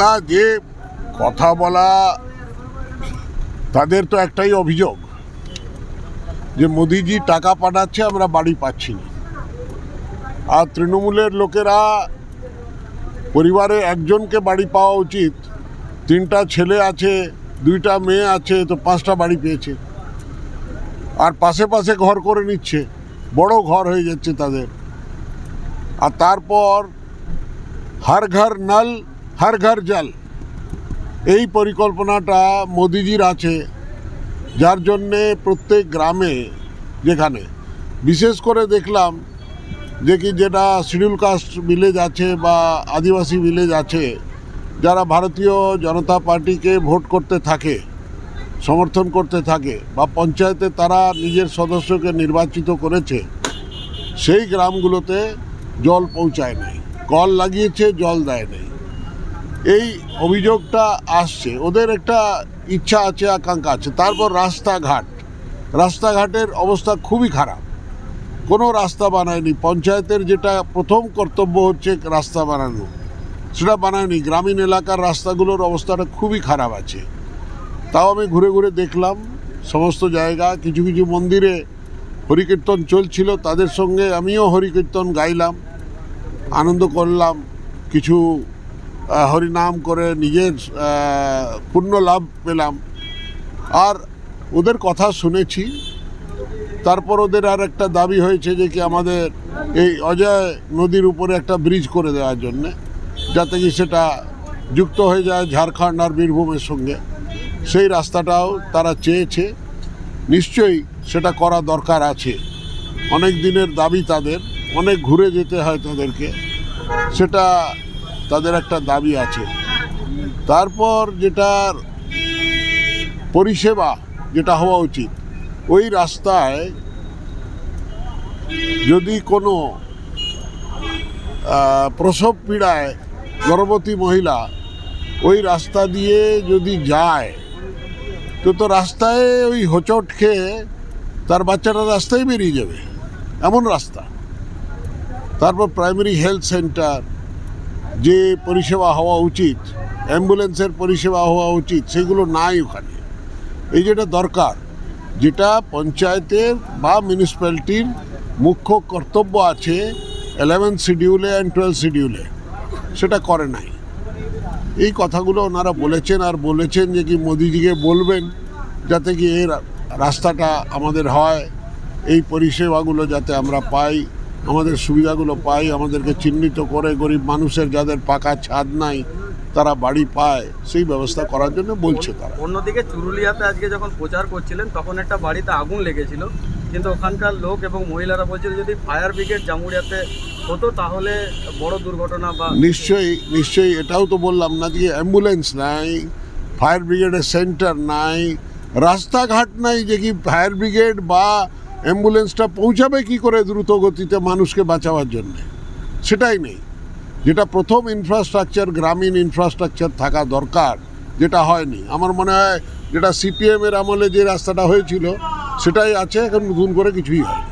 না যে কথা বলা তাদের তো একটাই অভিযোগ যে মোদিজি টাকা পাঠাচ্ছে, আমরা বাড়ি পাচ্ছি না। আর তৃণমূলের লোকেরা পরিবারে একজনকে বাড়ি পাওয়া উচিত, তিনটা ছেলে আছে, দুইটা মেয়ে আছে, তো পাঁচটা বাড়ি পেয়েছে। আর পাশে পাশে ঘর করে নিচ্ছে, বড় ঘর হয়ে যাচ্ছে তাদের। আর তারপর হর ঘর নল হর ঘর জল। এই পরিকল্পনাটা মোদিজির আছে, যার জন্যে প্রত্যেক গ্রামে যেখানে। বিশেষ করে দেখলাম যে কি যেটা শিডিউল কাস্ট ভিলেজ আছে বা আদিবাসী ভিলেজ আছে, যারা ভারতীয় জনতা পার্টিকে ভোট করতে থাকে, সমর্থন করতে থাকে বা পঞ্চায়েতে তারা নিজের সদস্যকে নির্বাচিত করেছে, সেই গ্রামগুলোতে জল পৌঁছায় নাই। কল লাগিয়েছে, জল দেয় নাই। এই অভিযোগটা আসছে। ওদের একটা ইচ্ছা আছে, আকাঙ্ক্ষা আছে। তারপর রাস্তাঘাট। রাস্তাঘাটের অবস্থা খুবই খারাপ। কোনো রাস্তা বানায়নি। পঞ্চায়েতের যেটা প্রথম কর্তব্য হচ্ছে রাস্তা বানানো। সেটা বানায়নি। গ্রামীণ এলাকার রাস্তাগুলোর অবস্থাটা খুবই খারাপ আছে। তাও আমি ঘুরে ঘুরে দেখলাম। সমস্ত জায়গা, কিছু কিছু মন্দিরে হরিকীর্তন চলছিল। তাদের সঙ্গে আমিও হরিকীর্তন গাইলাম, আনন্দ করলাম, কিছু হরিনাম করে নিজের পুণ্য লাভ পেলাম। আর ওদের কথা শুনেছি। তারপর ওদের আর একটা দাবি হয়েছে যে কি আমাদের এই অজয় নদীর উপরে একটা ব্রিজ করে দেওয়ার জন্যে, যাতে কি সেটা যুক্ত হয়ে যায় ঝাড়খণ্ড আর বীরভূমের সঙ্গে। সেই রাস্তাটাও তারা চেয়েছে। নিশ্চয়ই সেটা করা দরকার আছে। অনেক দিনের দাবি তাদের, অনেক ঘুরে যেতে হয় তাদেরকে। সেটা তাদের একটা দাবি আছে। তারপর যেটার পরিষেবা যেটা হওয়া উচিত, ওই রাস্তায় যদি কোনো প্রসব পীড়ায় গর্ভবতী মহিলা ওই রাস্তা দিয়ে যদি যায়, তো তো রাস্তায় ওই হোঁচট খেয়ে তার বাচ্চাটা রাস্তায় বেরিয়ে যাবে। এমন রাস্তা। তারপর প্রাইমারি হেলথ সেন্টার যে পরিষেবা হওয়া উচিত, অ্যাম্বুলেন্সের পরিষেবা হওয়া উচিত, সেগুলো নাই ওখানে। এই যেটা দরকার, যেটা পঞ্চায়েতের বা মিউনিসিপ্যালিটির মুখ্য কর্তব্য আছে ইলেভেন শিডিউলে অ্যান্ড টুয়েলভ শিডিউলে সেটা করে নাই। এই কথাগুলো ওনারা বলেছেন আর বলেছেন যে কি মোদিজিকে বলবেন যাতে কি এর রাস্তাটা আমাদের হয়, এই পরিষেবাগুলো যাতে আমরা পাই। আমাদের সুবিধাগুলো পাই আমাদেরকে চিহ্নিত করে গরিব মানুষের যাদের পাকা ছাদ নাই তারা বাড়ি পায় সেই ব্যবস্থা করার জন্য বলছে তারা। অন্যদিকে চুরুলিয়াতে আজকে যখন প্রচার করছিলেন তখন একটা বাড়িতে আগুন লেগেছিল। কিন্তু ওখানকার লোক এবং মহিলারা বলছিল যদি ফায়ার ব্রিগেড জামুরিয়াতে হতো তাহলে বড় দুর্ঘটনা বা নিশ্চয়ই নিশ্চয়ই এটাও তো বললাম না যে অ্যাম্বুলেন্স নাই ফায়ার ব্রিগেডের সেন্টার নাই রাস্তাঘাট নাই যে কি ফায়ার ব্রিগেড বা অ্যাম্বুলেন্সটা পৌঁছাবে কি করে দ্রুত গতিতে মানুষকে বাঁচাবার জন্য? সেটাই নেই। যেটা প্রথম ইনফ্রাস্ট্রাকচার গ্রামীণ ইনফ্রাস্ট্রাকচার থাকা দরকার, যেটা হয়নি। আমার মনে হয় যেটা সিপিএমের আমলে যে রাস্তাটা হয়েছিল, সেটাই আছে, এখন নতুন করে কিছুই হয়